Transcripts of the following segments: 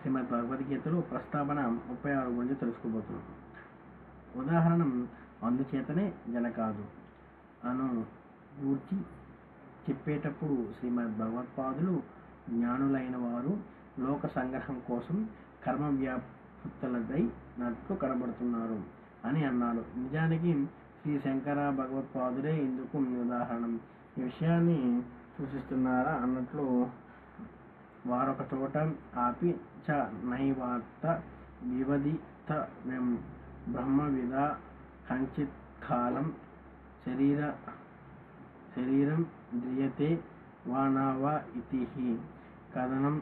శ్రీమద్ భగవద్గీతలో ప్రస్తావన ముప్పై ఆరు గురించి తెలుసుకోబోతున్నాం. ఉదాహరణ అందుచేతనే జనకాదు అను గూర్చి చెప్పేటప్పుడు శ్రీమద్ భగవత్పాదులు జ్ఞానులైన వారు లోక సంగ్రహం కోసం కర్మ వ్యాప్తులపై నట్లు కనబడుతున్నారు అని అన్నారు. నిజానికి శ్రీ శంకర భగవత్పాదులే ఇందుకు ఉదాహరణ. ఈ విషయాన్ని సూచిస్తున్నారా అన్నట్లు వారొక చోట ఆపి చ నైవార్త వివదిత బ్రహ్మవిద కంచిత్ కాలం శరీర శరీరం ద్రియతే వా నా వా ఇతి కథనం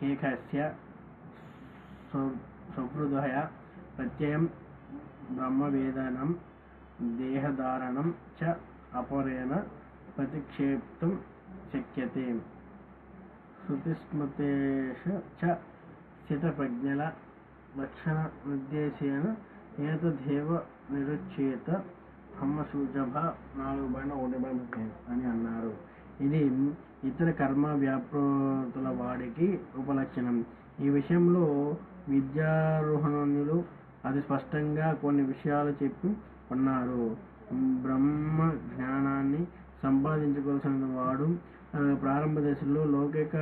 హేకస్య సహృదయ ప్రత్యయం బ్రహ్మవేదనం దేహధారణం చ అపరేణ ప్రతిక్షేప్తుం శక్యతే. శృతిస్మృతేషు చ స్థితప్రజ్ఞల లక్షణ ఏతదేవ నిరుచ్యేత బ్రహ్మసూజభ నాలుగు పైన ఒకటి పైన అని అన్నారు. ఇది ఇతర కర్మ వ్యాపృతుల వాడికి ఉపలక్షణం. ఈ విషయంలో విద్యారోహణులు అది స్పష్టంగా కొన్ని విషయాలు చెప్పి ఉన్నారు. బ్రహ్మ జ్ఞానాన్ని సంపాదించుకోవాల్సిన వాడు ప్రారంభ దశలో లౌకిక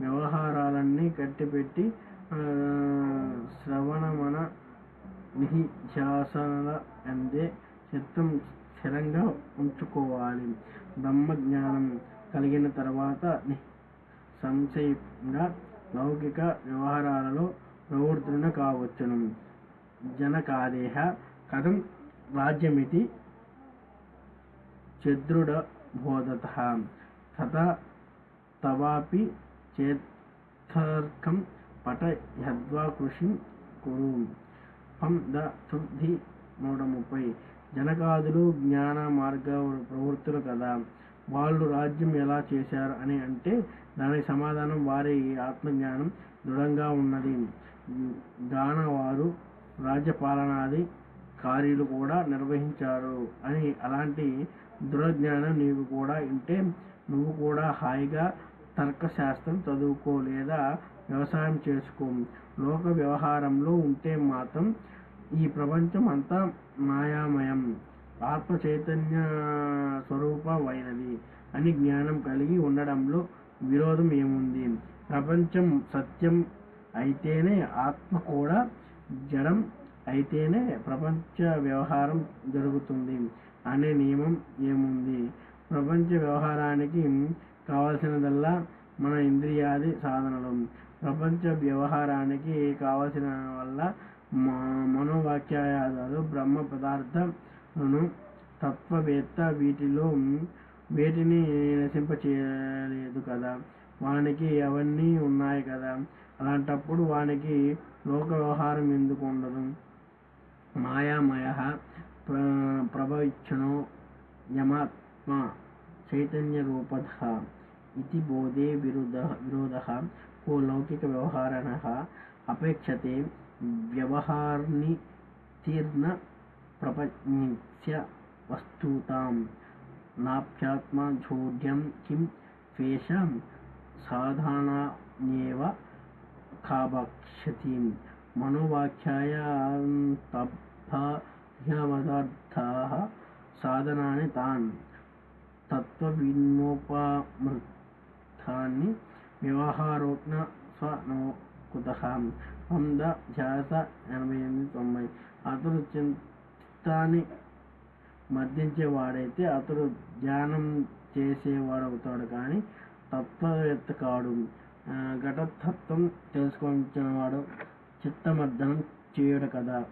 వ్యవహారాలన్నీ కట్టిపెట్టి ఆ, శ్రవణమన నిహిధ్యాసనల అందే చిత్తం స్థిరంగా ఉంచుకోవాలి. బ్రహ్మ జ్ఞానం కలిగిన తర్వాత ని- సంశయంగా లౌకిక వ్యవహారాలలో ప్రవృత్తున కావచ్చును. జనకాదేహ కథం రాజ్యమితి చద్రుడ బోధత తథా తవాపి చేత్తర్కం పట యద్వా కృషిం కురు. పం ద శుద్ధి నూట ముప్పై జనకాదులు జ్ఞాన మార్గ ప్రవృత్తులు కదా. వాళ్ళు రాజ్యం ఎలా చేశారు అని అంటే దానికి సమాధానం వారి ఆత్మజ్ఞానం దృఢంగా ఉన్నది. గానవారు రాజ్యపాలనాది కార్యాలు కూడా నిర్వహించారు అని అలాంటి దృఢజ్ఞానం నీకు కూడా ఉంటే నువ్వు కూడా హాయిగా తర్కశాస్త్రం చదువుకో లేదా వ్యవసాయం చేసుకో. లోక వ్యవహారంలో ఉంటే మాత్రం ఈ ప్రపంచం అంతా మాయామయం. ఆత్మ చైతన్య స్వరూపమైనది అని జ్ఞానం కలిగి ఉండడంలో విరోధం ఏముంది? ప్రపంచం సత్యం అయితేనే ఆత్మ కూడా జడం అయితేనే ప్రపంచ వ్యవహారం జరుగుతుంది. అనే నియమం ఏముంది? ప్రపంచ వ్యవహారానికి కావలసినదల్లా మన ఇంద్రియాది సాధనలు. ప్రపంచ వ్యవహారానికి కావలసిన వల్ల మ- మనోవాక్యాయాదాలు బ్రహ్మ పదార్థను తత్వవేత్త వీటిలో వేటిని నశింపచేయలేదు కదా? వానికి అవన్నీ ఉన్నాయి కదా? అలాంటప్పుడు వానికి లోక వ్యవహారం ఎందుకు ఉండదు? మాయామయ प्रवैक्षणो यमात्मा चैतन्यरूपतः इति बोधे विरुद्धः विरोधः को लौकिकव्यवहारणः अपेक्षते व्यवहार्नितीर्णप्रपञ्च वस्तुतां नाप्यात्मजोढ्यं किं त्वेषां साधानान्येव काभक्षति मनोवाख्यायान्तभा ద్వేషం సాధానాన్యేవ కాభక్షతి మనోవాక్యాయ తభ్యమదార్థాः సాధనాన్ని తాన్ తత్వవిన్మోపమృతాన్ని వ్యవహారోజ్ఞ స్వనోకుత వంద ధ్యాస ఎనభై ఎనిమిది తొంభై. అతడు చిత్తాన్ని మర్దించేవాడైతే అతడు ధ్యానం చేసేవాడవుతాడు కానీ తత్వవేత్త కాడు ఘటతత్వం తెలుసుకొనివాడు చిత్తమర్దనం చేయడు కదా